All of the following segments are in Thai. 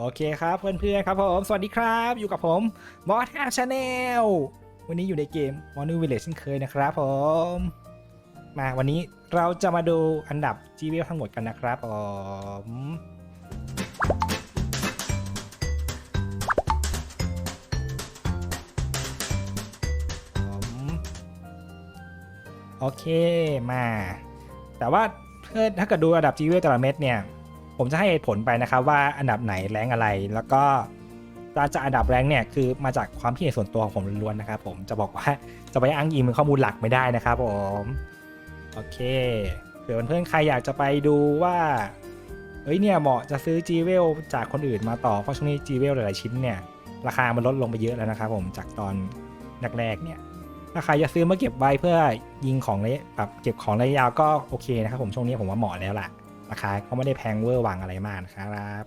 โอเคครับเพื่อนๆครับผมสวัสดีครับอยู่กับผมบอสฮาชาแนลวันนี้อยู่ในเกม m o n u Village เช่นเคยนะครับผม มาวันนี้เราจะมาดูอันดับ g v ทั้งหมดกันนะครับผมผมโอเคมา แต่ว่าเพื่อถ้าเกิดดูอันดับ g v แต่ละเม็ดเนี่ย ผมจะให้เหตุผลไปนะครับว่าอันดับไหนแรงอะไร แล้วก็กาจะอันดับแรงเนี่ยคือมาจากความคิดเห็นส่วนตัวของผมล้วนๆนะครับผมจะบอกว่าจะไปอ้างอิงเป็นข้อมูลหลักไม่ได้นะครับผมโอเคเผื่อเพื่อนๆใครอยากจะไปดูว่าเอ้ยเนี่ยเหมาะจะซื้อ g w e l จากคนอื่นมาต่อเพราะช่วงนี้ g w e l หลายๆชิ้นเนี่ยราคามันลดลงไปเยอะแล้วนะครับผมจากตอนแรกๆเนี่ยถ้าใครจะซื้อมาเก็บไว้เพื่อยิงของระยะแบบเก็บของระยะยาวก็โอเคนะครับผมช่วงนี้ผมว่าเหมาะแล้วล่ะ ราคาก็ไม่ได้แพงเวอร์วังอะไรมากนะครับ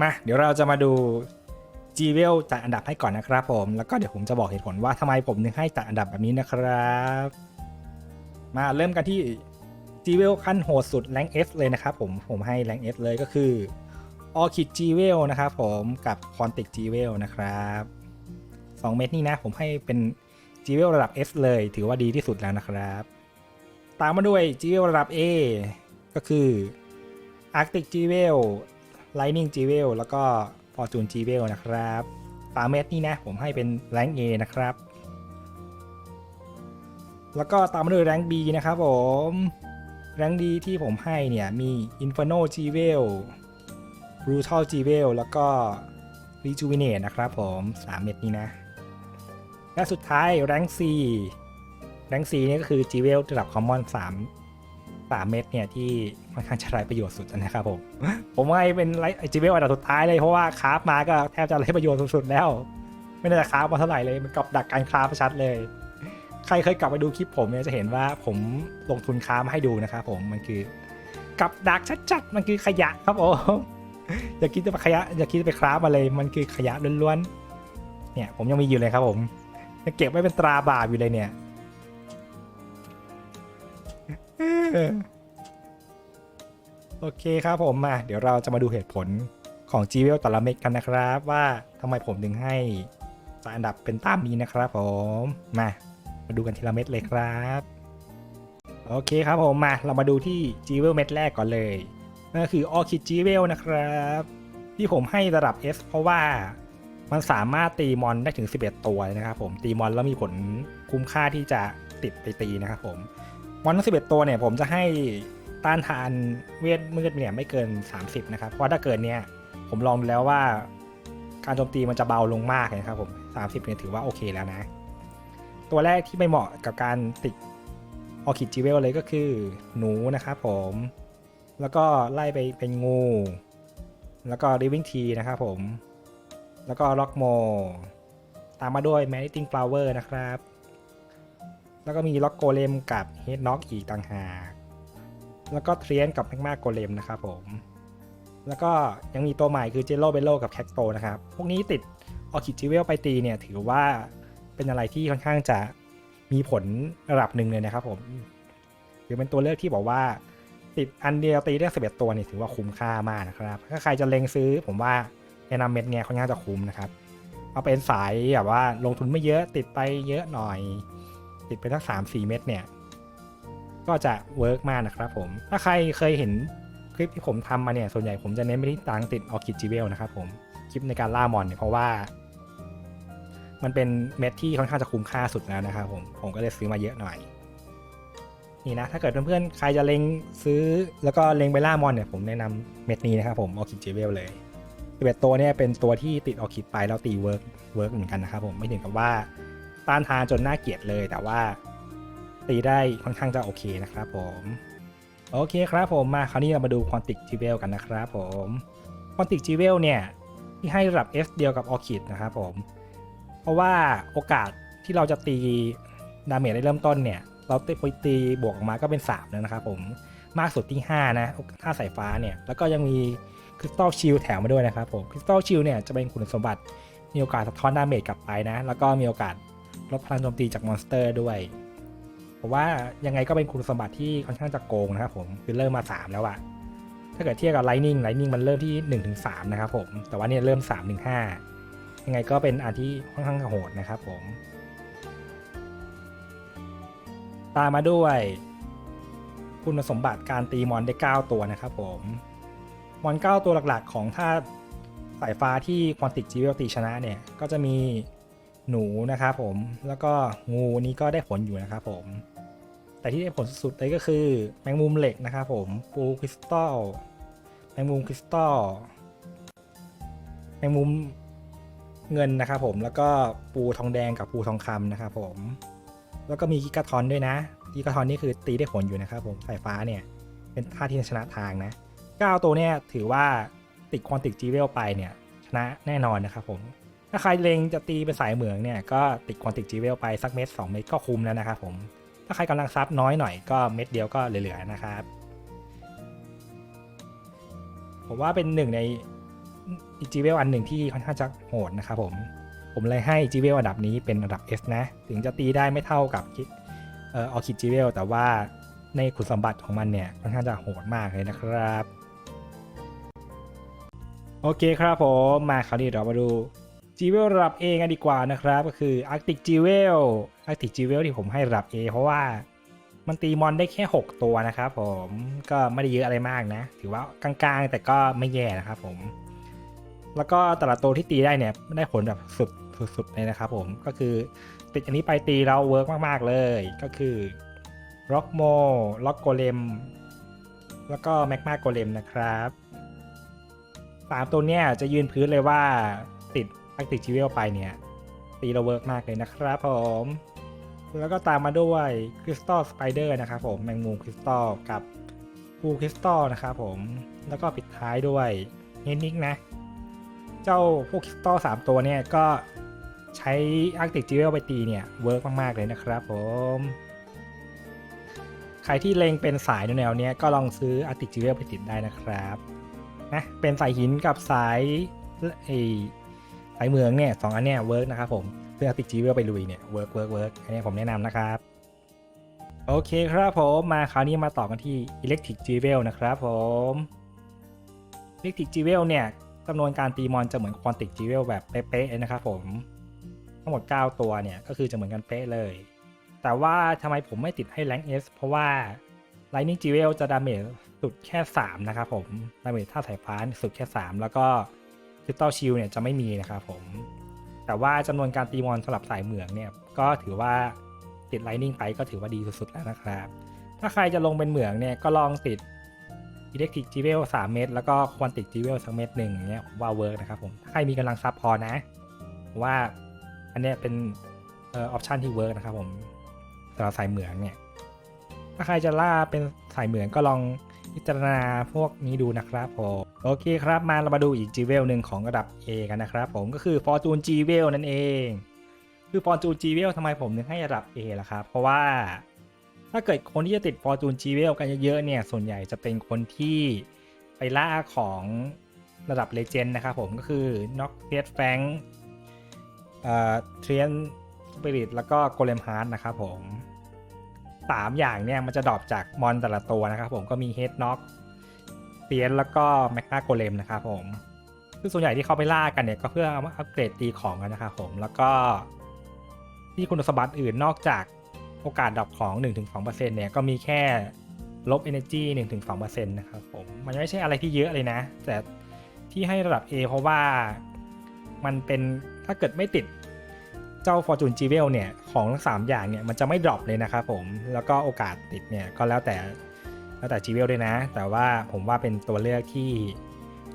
มาเดี๋ยวเราจะมาดู g w e l จัดอันดับให้ก่อนนะครับผม แล้วก็เดี๋ยวผมจะบอกเหตุผลว่าทำไมผมถึงให้จัดอันดับแบบนี้นะครับ มาเริ่มกันที่ g w e l ขั้นโหดสุดแรง S เลยนะครับผมผมให้แรง S เลยก็คือ Orchid g w e l นะครับผมกับ Quantic g w e l นะครับ2 เม็ดนี่นะผมให้เป็น g w e l ระดับ S เลย ถือว่าดีที่สุดแล้วนะครับ ตามมาด้วย g w e l ระดับ A ก็คือ Arctic g w e l Lightning g w e l แล้วก็ Fortune g w e l นะครับสามเม็ดนี่นะ ผมให้เป็นแรง A นะครับ แล้วก็ตามมาด้วยแรง B นะครับผมแรง D ที่ผมให้เนี่ย มี Inferno g w e l Brutal g w e l แล้วก็ Rejuvenate นะครับผม 3 เม็ดนี้นะ และสุดท้ายแรง C แรงซีนี่ก็คือ g w e l ระดับ Common 3 3เม็ดเนี่ยที่ค่อนข้างจะไร้ประโยชน์สุดนะครับผม ผมให้เป็นไลท์ g w e l อันดับสุดท้ายเลยเพราะว่าคราฟมาก็แทบจะไร้ประโยชน์สุดๆแล้ว ไม่น่าจะคราฟมาเท่าไหร่เลยมันกับดักการคราฟชัดเลย ใครเคยกลับไปดูคลิปผมเนี่ยจะเห็นว่าผมลงทุนคราฟมาให้ดูนะครับผมมันคือกับดักชัดๆมันคือขยะครับผมอย่าคิดจะไปขยะอย่าคิดจะไปคราฟมาเลยมันคือขยะล้วนๆเนี่ยผมยังมีอยู่เลยครับผมยังเก็บไว้เป็นตราบาปอยู่เลยเนี่ย โอเคครับผมมาเดี๋ยวเราจะมาดูเหตุผลของ g w e l แต่ละเม็ดกันนะครับ ว่าทำไมผมถึงให้จัดอันดับเป็นตามนี้นะครับผมมามาดูกันทีละเม็ดเลยครับโอเคครับผมมาเรามาดูที่ g w e l เม็ดแรกก่อนเลยนั่นก็คือ Orchid g w e l นะครับ ที่ผมให้ระดับ S เพราะว่ามันสามารถตีมอนได้ถึง 11 ตัวนะครับผมตีมอนแล้วมีผลคุ้มค่าที่จะติดไปตีนะครับผม มอนทั้ง11ตัวเนี่ยผมจะให้ต้านทานเวทมืดเนี่ยไม่เกิน 30 นะครับ เพราะถ้าเกินเนี่ยผมลองดูแล้วว่าการโจมตีมันจะเบาลงมากเลยครับผม 30เนี่ยถือว่าโอเคแล้วนะ ตัวแรกที่ไม่เหมาะกับการติดออคิดจิเวลเลยก็คือหนูนะครับผม แล้วก็ไล่ไปเป็นงู แล้วก็ริวิ่งทีนะครับผม แล้วก็ล็อกโม ตามมาด้วยแม n ติ t ง f ล o เวอร์นะครับ แล้วก็มีล็อกโกเลมกับเฮดน็อกอีกต่างหาก แล้วก็เทรียนกับแมกมาโกเลมนะครับผม แล้วก็ยังมีตัวใหม่คือเจโ o เบโลกับแคคโตนะครับ พวกนี้ติดออคิดจิเวลไปตีเนี่ยถือว่าเป็นอะไรที่ค่อนข้างจะมีผลระดับหนึ่งเลยนะครับผมถือเป็นตัวเลือกที่บอกว่า ติดอันเดียวตีได้11ตัวเนี่ยถือว่าคุ้มค่ามากนะครับ ถ้าใครจะเล็งซื้อผมว่าแนะนำเม็ดเนี่ยค่อนข้างจะคุ้มนะครับ เอาเป็นสายแบบว่าลงทุนไม่เยอะติดไปเยอะหน่อย ติดไปสักสามสี่เม็ดเนี่ย ก็จะเวิร์กมากนะครับผม ถ้าใครเคยเห็นคลิปที่ผมทำมาเนี่ย ส่วนใหญ่ผมจะเน้นไปที่ตังติดออคิดจิเวลนะครับผม คลิปในการล่ามอนเนี่ยเพราะว่า มันเป็นเม็ดที่ค่อนข้างจะคุ้มค่าสุดแล้วนะครับผม ผมก็เลยซื้อมาเยอะหน่อย นี่นะ ถ้าเกิดเพื่อนๆ ใครจะเล็งซื้อแล้วก็เล็งไปล่ามอนเนี่ย ผมแนะนำเม็ดนี้นะครับผมออคิดจิเวลเลย11ตัวเนี่ยเป็นตัวที่ติดออคิดไปแล้วตีเวิร์กเวิร์กเหมือนกันนะครับผม ไม่ถึงกับว่า ต้านทานจนน่าเกลียดเลย แต่ว่าตีได้ค่อนข้างจะโอเคนะครับผมโอเคครับผมมาคราวนี้เรามาดูควอนติกจีเวลกันนะครับผมควอนติกจีเวลเนี่ยที่ให้ระดับ S เดียวกับออคิดนะครับผมเพราะว่าโอกาสที่เราจะตีดาเมจได้เริ่มต้นเนี่ย เราตีไปตีบวกออกมาก็เป็น3นะครับผมมากสุดที่ 5 นะถ้าสายฟ้าเนี่ย แล้วก็ยังมีคริสตัลชิลแถมมาด้วยนะครับผมคริสตัลชิลเนี่ยจะเป็นคุณสมบัติมีโอกาสสะท้อนดาเมจกลับไปนะ แล้วก็มีโอกาส ลดพลังโจมตีจากมอนสเตอร์ด้วยเพราะว่ายังไงก็เป็นคุณสมบัติที่ค่อนข้างจะโกงนะครับผมคือเริ่มมา 3 แล้วอะถ้าเกิดเทียบกับ Lightning Lightning มันเริ่มที่1-3ถึงสนะครับผมแต่ว่าเนี่ยเริ่ม3-5ถึง5ยังไงก็เป็นอันที่ค่อนข้างโหดนะครับผม ตามมาด้วยคุณสมบัติการตีมอนได้ 9 ตัวนะครับผม มอน 9 ตัวหลักๆของท่าสายฟ้าที่ควอนติกจีเวลตีชนะเนี่ย ก็จะมี หนูนะครับผมแล้วก็งูนี้ก็ได้ผลอยู่นะครับผม แต่ที่ได้ผลสุดเลยก็คือ แมงมุมเหล็กนะครับผมปูคริสตัลแมงมุมคริสตัลแมงมุมเงินนะครับผมแล้วก็ปูทองแดงกับปูทองคำนะครับผม แล้วก็มีกิกาทอนด้วยนะกิกาทอนนี่คือตีได้ผลอยู่นะครับผมสายฟ้าเนี่ยเป็นท่าที่ชนะทางนะ 9 ตัวเนี่ยถือว่าติดควอนติกจีเวลไปเนี่ยชนะแน่นอนนะครับผม ถ้าใครเล็งจะตีเป็นสายเหมืองเนี่ยก็ติดควอนติกจีเวลไปสักเม็ด2เม็ดก็คุ้มแล้วนะครับผม ถ้าใครกำลังซับน้อยหน่อยก็เม็ดเดียวก็เหลือๆนะครับ ผมว่าเป็นหนึ่งในจีเวลอันหนึ่งที่ค่อนข้างจะโหดนะครับผม ผมเลยให้จีเวลอันดับนี้เป็นอันดับ S นะ ถึงจะตีได้ไม่เท่ากับเอออคิดจีเวลแต่ว่าในคุณสมบัติของมันเนี่ยค่อนข้างจะโหดมากเลยนะครับ โอเคครับผม มาคราวนี้เรามาดู จีเวลระดับ A กันดีกว่านะครับ ก็คือ Arctic g w e l Arctic g w e l ที่ผมให้ระดับ A เพราะว่ามันตีมอนได้แค่ 6 ตัวนะครับผมก็ไม่ได้เยอะอะไรมากนะ ถือว่ากลางๆ แต่ก็ไม่แย่นะครับผม แล้วก็แต่ละตัวที่ตีได้เนี่ยได้ผลแบบสุดสุดๆเลยนะครับผมก็คือติดอันนี้ไปตีเราเวิร์กมากๆเลยก็คือล็อกโมล็อกโกเลมแล้วก็แมกมาโกเลมนะครับสามตัวเนี้ยจะยืนพื้นเลยว่าติด อักติจิเวลไปเนี่ยตีเราเวิร์กมากเลยนะครับผม แล้วก็ตามมาด้วยคริสตัลสไปเดอร์นะครับผมแมงมุมคริสตัลกับปูคริสตัลนะครับผมแล้วก็ปิดท้ายด้วยเฮนิกนะ เจ้าพวกคริสตัลสามตัวเนี่ยก็ใช้อาร์ติกจิเวลไปตีเนี่ยเวิร์กมากๆเลยนะครับผมใครที่เลงเป็นสายแนวเนี้ยก็ลองซื้ออาร์ติกจิเวลไปติดได้นะครับนะเป็นสายหินกับสายไอ สายเหมืองเนี่ยสองอันเนี้ยเวิร์กนะครับผมซื้อติกจิเวลไปลุยเนี่ยเวิร์กเวิร์กเวิร์กอันนี้ผมแนะนำนะครับ โอเคครับผมมาคราวนี้มาต่อกันที่อิเล็กทริกจิเวลนะครับผมอิเล็กทริกจิเวลเนี่ยจำนวนการตีมอนจะเหมือนควอนติกจีเวลแบบเป๊ะๆนะครับผมทั้งหมด 9 ตัวเนี่ยก็คือจะเหมือนกันเป๊ะเลย แต่ว่าทำไมผมไม่ติดให้แรง S เพราะว่า Lightning g w e l จะดาเมจสุดแค่ 3 นะครับผม ดาเมจท่าสายฟ้าสุดแค่ 3 แล้วก็ Crystal Shield เนี่ยจะไม่มีนะครับผม แต่ว่าจำนวนการตีมอนสำหรับสายเหมืองเนี่ยก็ถือว่าติด Lightning ไปก็ถือว่าดีสุดๆแล้วนะครับ ถ้าใครจะลงเป็นเหมืองเนี่ยก็ลองติดอิเล็กทริกจีเวล3เม็ดแล้วก็ควอนติกจีเวลสักเม็ดหนึ่งเงี้ยว่าเวิร์กนะครับผมถ้าใครมีกำลังซับพอนะว่าอันเนี้ยเป็นเออออปชันที่เวิร์กนะครับผมสำหรับสายเหมืองเนี่ยถ้าใครจะล่าเป็นสายเหมืองก็ลอง พิจารณาพวกนี้ดูนะครับผมโอเคครับมาเรามาดูอีกจีเวลหนึ่งของระดับ A กันนะครับผมก็คือ Fortune G w e l นั่นเอง คือ Fortune G w e l ทำไมผมถึงให้ระดับ A ล่ะครับ เพราะว่าถ้าเกิดคนที่จะติด Fortune g w e l กันเยอะๆเนี่ยส่วนใหญ่จะเป็นคนที่ไปล่าของระดับเลเจนด์นะครับผมก็คือ Knock t e d f a n k เอ่อ t r i a n Spirit แล้วก็ Golem Heart นะครับผม สามอย่างเนี่ยมันจะดรอปจากมอนแต่ละตัวนะครับผมก็มี Head Knock เตียนแล้วก็ Magna Golem นะครับผมคือส่วนใหญ่ที่เขาไปล่ากันเนี่ยก็เพื่อเอามาอัปเกรดตีของกันนะครับผมแล้วก็ที่คุณสมบัติอื่นนอกจากโอกาสดรอปของ 1-2%เนี่ยก็มีแค่ลบ energy 1-2%นะครับผมมันไม่ใช่อะไรที่เยอะเลยนะ แต่ที่ให้ระดับ A เพราะว่ามันเป็นถ้าเกิดไม่ติด เจ้า Fortune g w e l เนี่ยของทั้ง3อย่างเนี่ยมันจะไม่ดรอปเลยนะครับผมแล้วก็โอกาสติดเนี่ยก็แล้วแต่แล้วแต่ g w e l ด้วยนะ แต่ว่าผมว่าเป็นตัวเลือกที่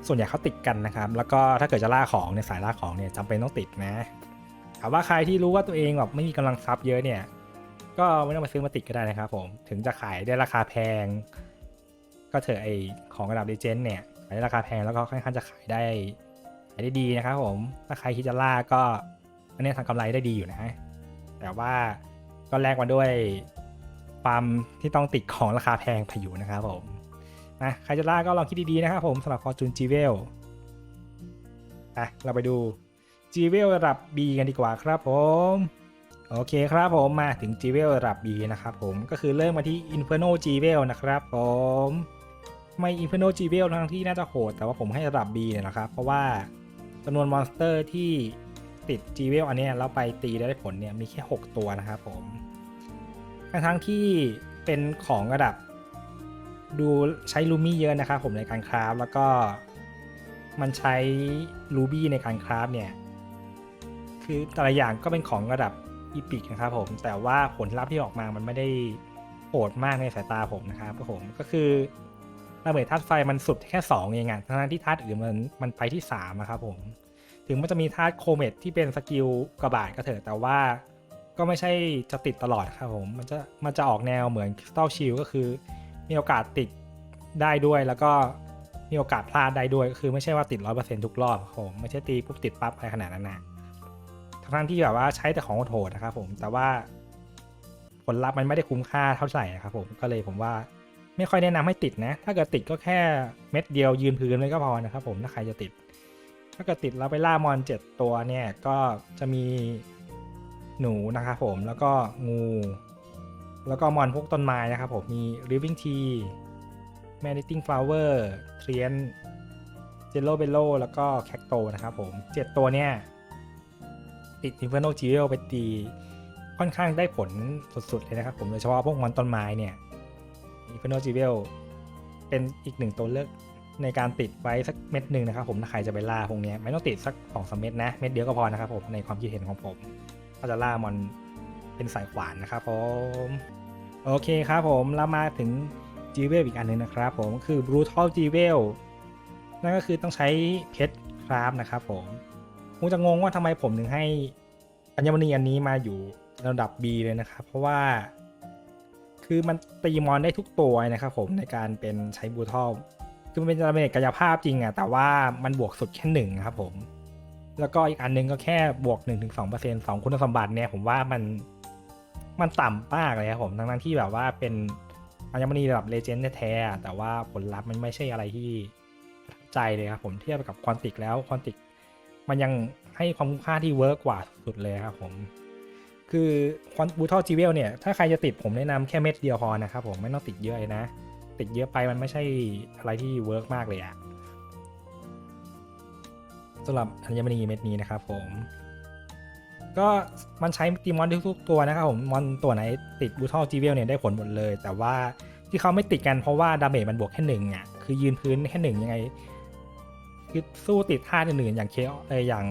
ส่วนใหญ่เขาติดกันนะครับ แล้วก็ถ้าเกิดจะล่าของในยสายล่าของเนี่ยจำเป็นต้องติดนะถามว่าใครที่รู้ว่าตัวเองแบบไม่มีกำลังทรัพย์เยอะเนี่ยก็ไม่ต้องมาซื้อมาติดก็ได้นะครับผมถึงจะขายได้ราคาแพง ก็เถอะไอของระดับเลเจนด์เนี่ยขายได้ราคาแพงแล้วก็ค่อนข้างจะขายได้ขายได้ดีนะครับผมถ้าใครคิดจะล่าก็ อันนี้ทำกำไรได้ดีอยู่นะ แต่ว่าก็แลกมาด้วยความที่ต้องติดของราคาแพงพายุนะครับผมนะใครจะล่าก็ลองคิดดีๆนะครับผมสำหรับ Fortune g w e l อะเราไปดู g w e l ระดับ B กันดีกว่าครับผมโอเคครับผมมาถึง g w e l ระดับ B นะครับผมก็คือเริ่มมาที่ Inferno g w e l นะครับผมไม่อินฟิโนจีเวลทั้งที่น่าจะโหดแต่ว่าผมให้ระดับ B เนี่ยนะครับ เพราะว่าจำนวนมอนสเตอร์ที่ ติดจีเวลอันนี้ยแล้วไปตีได้ผลเนี่ยมีแค่ 6 ตัวนะครับผมทั้งทั้งที่เป็นของระดับ ดูใช้ลูมี่เยอะนะครับผมในการคราฟแล้วก็มันใช้ลูบี้ในการคราฟเนี่ยคือแต่ละอย่างก็เป็นของระดับอีพิกนะครับผมแต่ว่าผลลัพธ์ที่ออกมามันไม่ได้โหดมากในสายตาผมนะครับผมก็คือระเบิดธาตุไฟมันสุดแค่2เองอะทั้งนั้นที่ธาตุอื่นมันมันไปที่3นะครับผม ถึงมันจะมีธาตุโคเมตที่เป็นสกิลกระบาดก็เถอะแต่ว่าก็ไม่ใช่จะติดตลอดครับผมมันจะมันจะออกแนวเหมือนคริสตัลชิลก็คือ มีโอกาสติดได้ด้วยแล้วก็มีโอกาสพลาดได้ด้วยก็คือไม่ใช่ว่าติดร้อยเปอร์เซ็นต์ทุกรอบครับผมไม่ใช่ตีปุ๊บติดปั๊บอะไรขนาดนั้นนะทั้งที่แบบว่าใช้แต่ของโหดนะครับผมแต่ว่าผลลัพธ์มันไม่ได้คุ้มค่าเท่าไหร่นะครับผมก็เลยผมว่าไม่ค่อยแนะนำให้ติดนะ ถ้าเกิดติดก็แค่เม็ดเดียวยืนพื้นเลยก็พอนะครับผมถ้าใครจะติด ถ้าเกิดติดแล้วไปล่ามอนเจ็ดตัวเนี่ย ก็จะมีหนูนะครับผมแล้วก็งู แล้วก็มอนพวกต้นไม้นะครับผมมี Living Tea m a n i t i n g Flower t r i e n j e l l o Bello แล้วก็ Cacto นะครับผม 7 ตัวเนี่ย ติด Inferno g e o ไปตีค่อนข้างได้ผลสุดๆเลยนะครับผมโดยเฉพาะพวกมอนต้นไม้เนี่ย Inferno g e o เป็นอีกหนึ่งตัวเลือก ในการติดไว้สักเม็ดหนึ่งนะครับผมถ้าใครจะไปล่าพวกนี้ไม่ต้องติดสักสองสามเม็ดนะเม็ดเดียวก็พอนะครับผมในความคิดเห็นของผมก็จะล่ามอนเป็นสายขวานนะครับผมโอเคครับผมเรามาถึง g ีเวลอีกอันหนึ่งนะครับผมคือ Brutal g ีเวลนั่นก็คือต้องใช้เพชรคราฟนะครับผมคงจะงงว่าทำไมผมถึงให้อัญมณีอันนี้มาอยู่ระดับ B เลยนะครับ เพราะว่า คือมันตีมอนได้ทุกตัวนะครับผมในการเป็นใช้ Brutal คือมันเป็นดาเมจกายภาพจริงอะแต่ว่ามันบวกสุดแค่หนึ่งครับผม แล้วก็อีกอันหนึงก็แค่บวก1-2%สองเปอร์เซ็นสองคุณสมบัติเนี่ยผมว่ามันมันต่ำมากเลยครับผมทั้งนั้นที่แบบว่าเป็นอัญมณีระดับเลเจนด์แท้แต่ว่าผลลัพธ์มันไม่ใช่อะไรที่ใจเลยครับผมเทียบกับควอนติกแล้วควอนติกมันยังให้ความคุ้มค่าที่เวิร์กกว่าสุดเลยครับผม คือควอนบูทอลจีเวลเนี่ย ถ้าใครจะติดผมแนะนำแค่เม็ดเดียวพอนะครับผมไม่ต้องติดเยอะนะ ติดเยอะไปมันไม่ใช่อะไรที่เวิร์กมากเลยอะสำหรับอัญมณีเม็ดนี้นะครับผม ก็มันใช้ตีมอนทุกตัวนะครับผมมอนตัวไหนติดบูทอลจีเวลเนี่ยได้ผลหมดเลย แต่ว่าที่เขาไม่ติดกันเพราะว่าดาเมจมันบวกแค่หนึ่งอะคือยืนพื้นแค่หนึ่งยังไงคือสู้ติดท่าอื่นๆอย่างเคเอออย่าง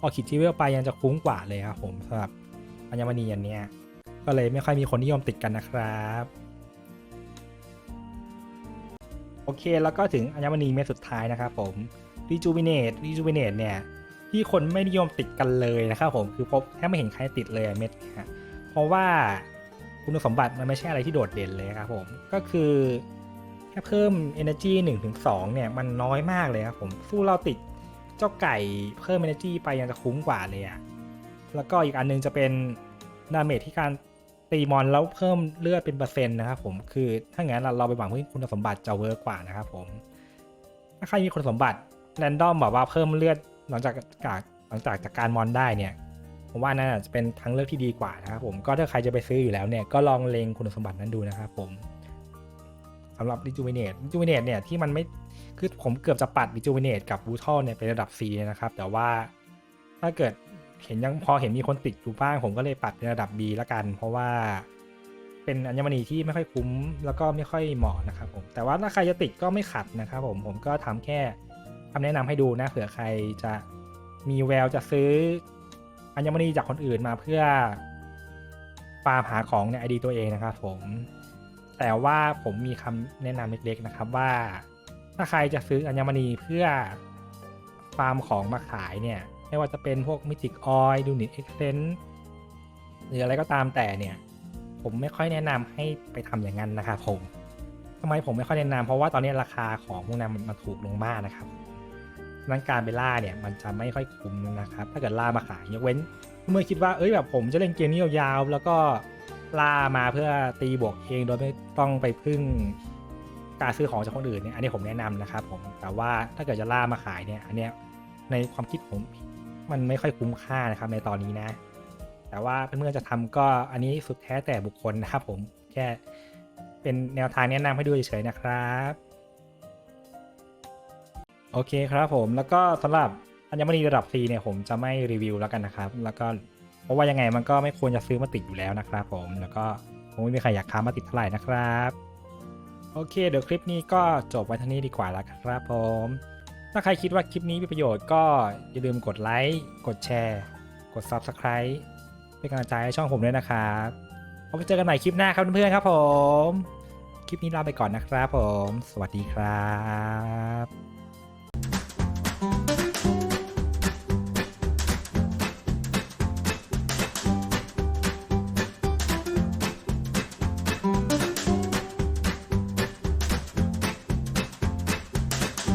ออคิดจีเวลไปยังจะคุ้มกว่าเลยครับผมสำหรับอัญมณีอันเนี้ยก็เลยไม่ค่อยมีคนนิยมติดกันนะครับ โอเค แล้วก็ถึงอัญมณีเม็ดสุดท้ายนะครับผม Rejuvenate Rejuvenate เนี่ยที่คนไม่นิยมติดกันเลยนะครับผมคือพบแทบไม่เห็นใครติดเลยเม็ดนี่ยเพราะว่าคุณสมบัติมันไม่ใช่อะไรที่โดดเด่นเลยครับผมก็คือแค่เพิ่ม energy 1-2เนี่ยมันน้อยมากเลยครับผมสู้เราติดเจ้าไก่เพิ่ม energy ไปยังจะคุ้มกว่าเลยอะแล้วก็อีกอันนึงจะเป็นดาเมจที่การ ตีมอนแล้วเพิ่มเลือดเป็นเปอร์เซ็นต์นะครับผมคือถ้างั้นเราไปหวังเพึ่งคุณสมบัติจะเวิร์กกว่านะครับผมถ้าใครมีคุณสมบัติแรนดอมแบบว่าเพิ่มเลือดหลังจากจากหลังจากจากการมอนได้เนี่ยผมว่านั่นอาจะเป็นทางเลือกที่ดีกว่านะครับผมก็ถ้าใครจะไปซื้ออยู่แล้วเนี่ยก็ลองเลงคุณสมบัตินั้นดูนะครับผมสำหรับ Rejuvenate Rejuvenate เนี่ยที่มันไม่คือผมเกือบจะปัด Rejuvenate กับ b r u t a l เนี่ยเป็นระดับ C นะครับ แต่ว่าถ้าเกิด เห็นยังพอเห็นมีคนติดอยู่บ้างผมก็เลยปัดเป็นระดับ B ละกัน เพราะว่าเป็นอัญมณีที่ไม่ค่อยคุ้มแล้วก็ไม่ค่อยเหมาะนะครับผมแต่ว่าถ้าใครจะติดก็ไม่ขัดนะครับผมผมก็ทำแค่คำแนะนำให้ดูนะเผื่อใครจะมีแววจะซื้ออัญมณีจากคนอื่นมาเพื่อฟาร์มหาของในไอดีตัวเองนะครับผมแต่ว่าผมมีคำแนะนำเล็กๆนะครับว่า ถ้าใครจะซื้ออัญมณีเพื่อฟาร์มของมาขายเนี่ย ไม่ว่าจะเป็นพวกมิติกออยดูนิตเอ็กเซนหรืออะไรก็ตามแต่เนี่ย ผมไม่ค่อยแนะนำให้ไปทำอย่างนั้นนะครับผมทำไมผมไม่ค่อยแนะนำเพราะว่าตอนนี้ราคาของพวกนั้นมันถูกลงมากนะครับนั้นการไปล่าเนี่ยมันจะไม่ค่อยคุ้มนะครับ ถ้าเกิดล่ามาขายยกเว้น เมื่อคิดว่าเอ้ยแบบผมจะเล่นเกมนี้ยาวๆแล้วก็ล่ามาเพื่อตีบวกเองโดยไม่ต้องไปพึ่งการซื้อของจากคนอื่นเนี่ยอันนี้ผมแนะนำนะครับผมแต่ว่าถ้าเกิดจะล่ามาขายเนี่ยอันเนี้ยในความคิดผม มันไม่ค่อยคุ้มค่านะครับในตอนนี้นะ แต่ว่าเพื่อนๆจะทำก็อันนี้สุดแท้แต่บุคคลนะครับผมแค่เป็นแนวทางแนะนำให้ดูเฉยๆนะครับโอเคครับผมแล้วก็สำหรับอัญมณีระดับ C เนี่ยผมจะไม่รีวิวแล้วกันนะครับ แล้วก็เพราะว่ายังไงมันก็ไม่ควรจะซื้อมาติดอยู่แล้วนะครับผมแล้วก็คงไม่มีใครอยากค้ามาติดเท่าไหร่นะครับ โอเคเดี๋ยวคลิปนี้ก็จบไว้เท่านี้ดีกว่าแล้วครับผม ถ้าใครคิดว่าคลิปนี้มีประโยชน์ก็อย่าลืมกดไลค์ กดแชร์ กด Subscribe เป็นกำลังใจให้ช่องผมด้วยนะครับเอาไปเจอกันใหม่คลิปหน้าครับเพื่อนๆครับผม คลิปนี้ลาไปก่อนนะครับผม สวัสดีครับ